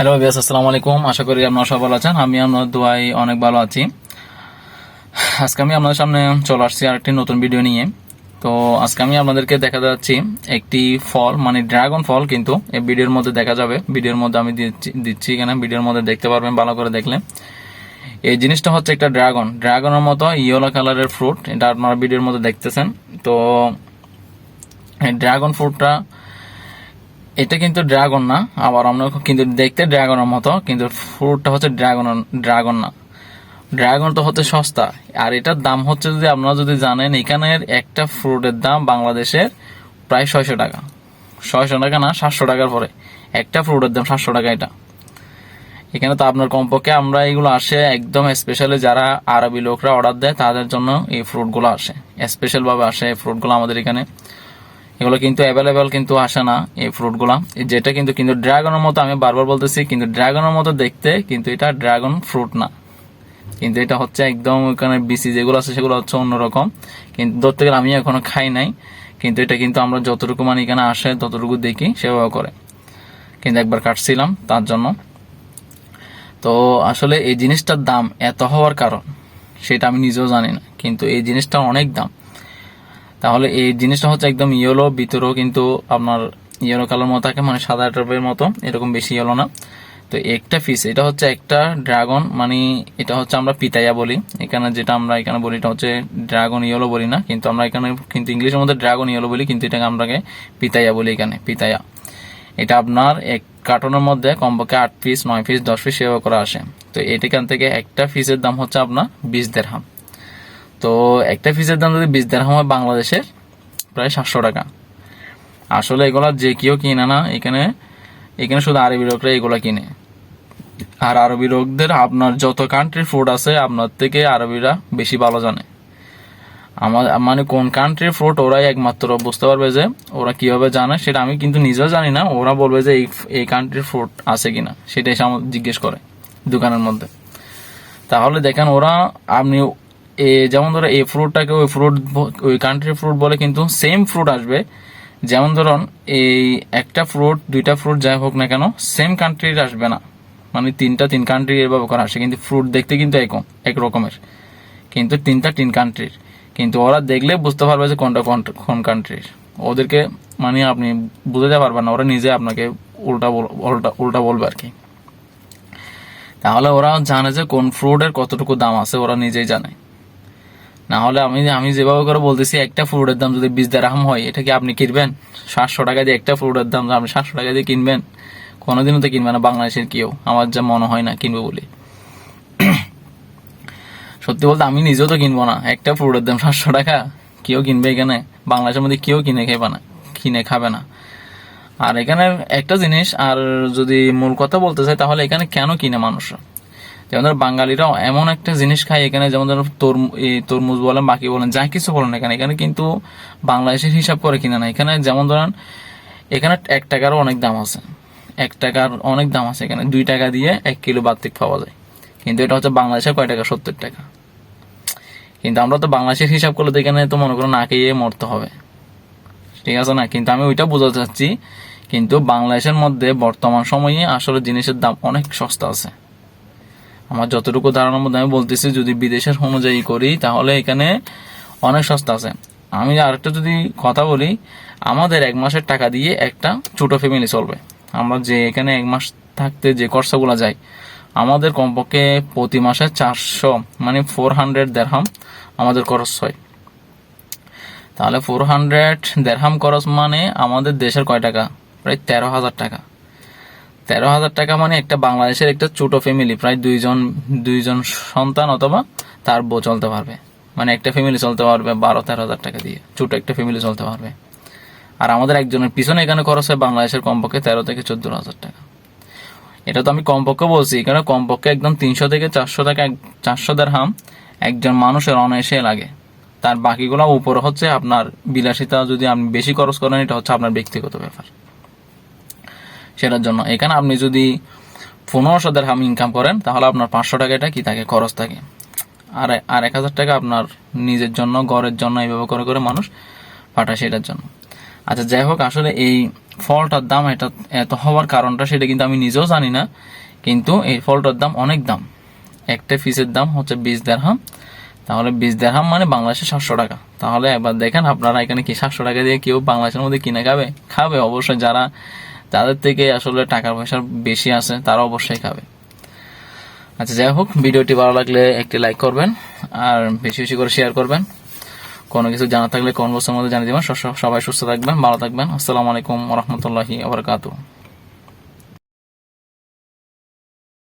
Hello বিয়াস আসসালামু আলাইকুম। আশা করি আপনারা সবাই ভালো আছেন। আমি আপনার দোয়াই অনেক ভালো আছি। আজকে আমি আপনাদের সামনে চলে আসছি আরেকটি নতুন ভিডিও নিয়ে। তো আজকে আমি আপনাদেরকে দেখা যাচ্ছি একটি ফল মানে ড্রাগন ফল কিন্তু এই ভিডিওর মধ্যে দেখা যাবে। ভিডিওর মধ্যে আমি দিচ্ছি- এখানে। ভিডিওর মধ্যে দেখতে পারবেন, ভালো করে দেখলে। এই জিনিসটা হচ্ছে একটা ড্রাগন। ড্রাগনের মতো ইয়েলো কালারের ফ্রুট এটা আপনারা ভিডিওর মধ্যে দেখতেছেন। তো ড্রাগন ফ্রুটটা এটা কিন্তু ড্রাগন না, আবার আমরা কিন্তু দেখতে ড্রাগনের মতো, কিন্তু ফ্রুটটা হচ্ছে ড্রাগন ড্রাগন না। ড্রাগন তো হচ্ছে সস্তা, আর এটার দাম হচ্ছে যদি আপনারা যদি জানেন এখানের একটা ফ্রুটের দাম বাংলাদেশের প্রায় ছয়শো টাকা। ছয়শো টাকা না, সাতশো টাকার পরে। একটা ফ্রুটের দাম সাতশো টাকা এটা। এখানে তো আপনার কমপক্ষে আমরা এগুলো আসে একদম স্পেশালি যারা আরবি লোকরা অর্ডার দেয়, তাদের জন্য এই ফ্রুটগুলো আসে। স্পেশালভাবে আসে এই ফ্রুটগুলো আমাদের এখানে। এগুলো কিন্তু অ্যাভেলেবেল কিন্তু আসে না, এই ফ্রুটগুলো যেটা কিন্তু কিন্তু ড্রাগনের মতো আমি বারবার বলতেছি, কিন্তু ড্রাগনের মতো দেখতে কিন্তু এটা ড্রাগন ফ্রুট না। কিন্তু এটা হচ্ছে একদম ওখানে বিসি যেগুলো আছে, সেগুলো হচ্ছে অন্যরকম। কিন্তু ধরতে গেলে আমি এখনও খাই নাই, কিন্তু এটা কিন্তু আমরা যতটুকু মানে এখানে আসে, ততটুকু দেখি, সেভাবে করে। কিন্তু একবার কাটছিলাম তার জন্য। তো আসলে এই জিনিসটার দাম এত হওয়ার কারণ, সেটা আমি নিজেও জানি না, কিন্তু এই জিনিসটা অনেক দাম। তাহলে এই জিনিসটা হচ্ছে একদম ইয়েলো ভিতরেও কিন্তু আপনার ইয়েলো কালার মতো থাকে মানে সাদা টাইপের মতো, এরকম বেশি ইয়েলো না। তো একটা পিস এটা হচ্ছে একটা ড্রাগন মানে এটা হচ্ছে আমরা পিতাইয়া বলি। এখানে যেটা আমরা এখানে বলি, এটা হচ্ছে ড্রাগন ইয়েলো বলি না, কিন্তু আমরা এখানে কিন্তু ইংলিশের মধ্যে ড্রাগন ইয়েলো বলি, কিন্তু এটাকে আমরাকে পিতাইয়া বলি এখানে, পিতাইয়া। এটা আপনার এক কার্টনের মধ্যে কমপক্ষে আট পিস নয় পিস দশ পিস সেবা করা আসে। তো এটাখান থেকে একটা পিসের দাম হচ্ছে আপনার বিশ দেড়হাম তো একটা পিসের দাম যদি বিশ দেড়হাম হয় বাংলাদেশের, প্রায় সাতশো টাকা। আসলে এগুলা যে কেউ কিনে না, এখানে এখানে শুধু আরবি লোকরা এগুলা কিনে। আর আরবি লোকদের আপনার যত কান্ট্রির ফুড আছে, আপনার থেকে আরবিরা বেশি ভালো জানে। আমার মানে কোন কান্ট্রির ফ্রুট ওরাই একমাত্র বুঝতে পারবে যে ওরা কীভাবে জানে, সেটা আমি কিন্তু নিজেও জানি না, ওরা বলবে যে এই এই কান্ট্রির ফ্রুট আছে কিনা সেটা এসে আমার জিজ্ঞেস করে দোকানের মধ্যে। তাহলে দেখেন ওরা আপনি যেমন ধরো এই ফ্রুটটাকে ওই ফ্রুট ওই কান্ট্রির ফ্রুট বলে কিন্তু সেম ফ্রুট আসবে। যেমন ধরুন, এই একটা ফ্রুট দুইটা ফ্রুট যাই হোক না কেন সেম কান্ট্রির আসবে না। মানে তিনটা তিন কান্ট্রি এভাবে করা আসে। কিন্তু ফ্রুট দেখতে কিন্তু একম এক রকমের কিন্তু তিনটা তিন কান্ট্রির কিন্তু ওরা দেখলে বুঝতে পারবে যে কোনটা কোন কোন কান্ট্রির ওদেরকে মানে আপনি বুঝতে পারবেন না। ওরা নিজে আপনাকে উল্টা উল্টা উল্টা বলবে আর কি। তাহলে ওরা জানে যে কোন ফ্রুটের কতটুকু দাম আছে, ওরা নিজেই জানে। না হলে আমি আমি যেভাবে করে বলতেছি, একটা ফ্রুটের দাম যদি বিশ দেড়হাম হয়, এটা কি আপনি কিনবেন? সাতশো টাকা দিয়ে একটা ফ্রুটের দাম আপনি সাতশো টাকা দিয়ে কিনবেন? কোনোদিনও তো কিনবে না বাংলাদেশের কেউ। আমার যা মনে হয় না, কিনবে বলে। সত্যি বলতে আমি নিজেও তো কিনবো না। একটা ফ্রুটের দাম সাতশো টাকা, কেউ কিনবে এখানে? বাংলাদেশের মধ্যে কেউ কিনে খাবে না কিনে খাবে না। আর এখানে একটা জিনিস, আর যদি মূল কথা বলতে চাই, তাহলে এখানে কেন কিনে মানুষ যেমন ধরো বাঙালিরাও এমন একটা জিনিস খায় এখানে, যেমন ধরো তরমু- তরমুজ বলেন, বাকি বলেন, যা কিছু বলেন এখানে এখানে কিন্তু বাংলাদেশের হিসাব করে কিনে না। এখানে যেমন ধরেন, এখানে এক টাকারও অনেক দাম আছে। এক টাকার অনেক দাম আছে এখানে। দুই টাকা দিয়ে এক কিলো বাত্তিক পাওয়া যায়। কিন্তু এটা হচ্ছে বাংলাদেশের কয় টাকা? সত্তর টাকা। কিন্তু আমরা তো বাংলাদেশের হিসাব করলে তো এখানে তো মনে করো না খেয়ে মরতে হবে। ঠিক আছে না? কিন্তু আমি ওইটা বোঝাতে চাচ্ছি, কিন্তু বাংলাদেশের মধ্যে বর্তমান সময়ে আসলে জিনিসের দাম অনেক সস্তা আছে। আমার যতটুকু ধারণার মধ্যে আমি বলতেছি, যদি বিদেশের অনুযায়ী করি, তাহলে এখানে অনেক সস্তা আছে। আমি আরেকটা যদি কথা বলি, আমাদের এক মাসের টাকা দিয়ে একটা ছোট ফ্যামিলি চলবে। আমরা যে এখানে এক মাস থাকতে যে খরচাগুলো যায়, আমাদের কমপক্ষে প্রতি মাসে চারশো মানে ফোর হান্ড্রেড দেড়হাম আমাদের খরচ হয়। তাহলে ফোর হান্ড্রেড দেড়হাম খরচ মানে আমাদের দেশের কয় টাকা? প্রায় তেরো হাজার টাকা। তেরো হাজার টাকা মানে একটা বাংলাদেশের একটা ছোট ফ্যামিলি প্রায় দুইজন দুইজন সন্তান অথবা তার বউ চলতে পারবে। মানে একটা ফ্যামিলি চলতে পারবে বারো তেরো হাজার টাকা দিয়ে। ছোট একটা ফ্যামিলি চলতে পারবে। আর আমাদের একজনের পিছনে এখানে খরচ হয় বাংলাদেশের কমপক্ষে তেরো থেকে চোদ্দ হাজার টাকা। এটা তো আমি কমপক্ষে বলছি এখানে কমপক্ষে একদম তিনশো থেকে চারশো টাকা চারশো দেড়হাম একজন মানুষের অনায়াসে লাগে। তার বাকিগুলো উপরে হচ্ছে আপনার বিলাসিতা যদি আপনি বেশি খরচ করেন, এটা হচ্ছে আপনার ব্যক্তিগত ব্যাপার। সেটার জন্য। এখানে আপনি যদি পনেরোশো দেড়হাম ইনকাম করেন, তাহলে আপনার পাঁচশো টাকা এটা কি থাকে? খরচ থাকে। আর আর এক হাজার টাকা আপনার নিজের জন্য, ঘরের জন্য এইভাবে করে করে মানুষ পাঠায় সেটার জন্য। আচ্ছা যাই হোক, আসলে এই ফলটার দাম এটা এত হওয়ার কারণটা সেটা কিন্তু আমি নিজেও জানি না, কিন্তু এই ফলটার দাম অনেক দাম। একটা ফিসের দাম হচ্ছে বিশ দেড়হাম তাহলে বিশ দেড়হাম মানে বাংলাদেশে সাতশো টাকা। তাহলে একবার দেখেন আপনারা এখানে কি সাতশো টাকা দিয়ে কেউ বাংলাদেশের মধ্যে কিনে খাবে? খাবে অবশ্যই। যারা যাদের থেকে আসলে টাকা পয়সা বেশি আছে, তারা অবশ্যই খাবে। আচ্ছা যাই হোক, ভিডিওটি ভালো লাগলে একটি লাইক করবেন, আর বেশি বেশি করে শেয়ার করবেন। কোনো কিছু জানা থাকলে কমেন্ট বক্সের মধ্যে জানিয়ে দেবেন। সবাই সুস্থ থাকবেন, ভালো থাকবেন। আসসালামু আলাইকুম রহমতুল্লাহি আবরকাতু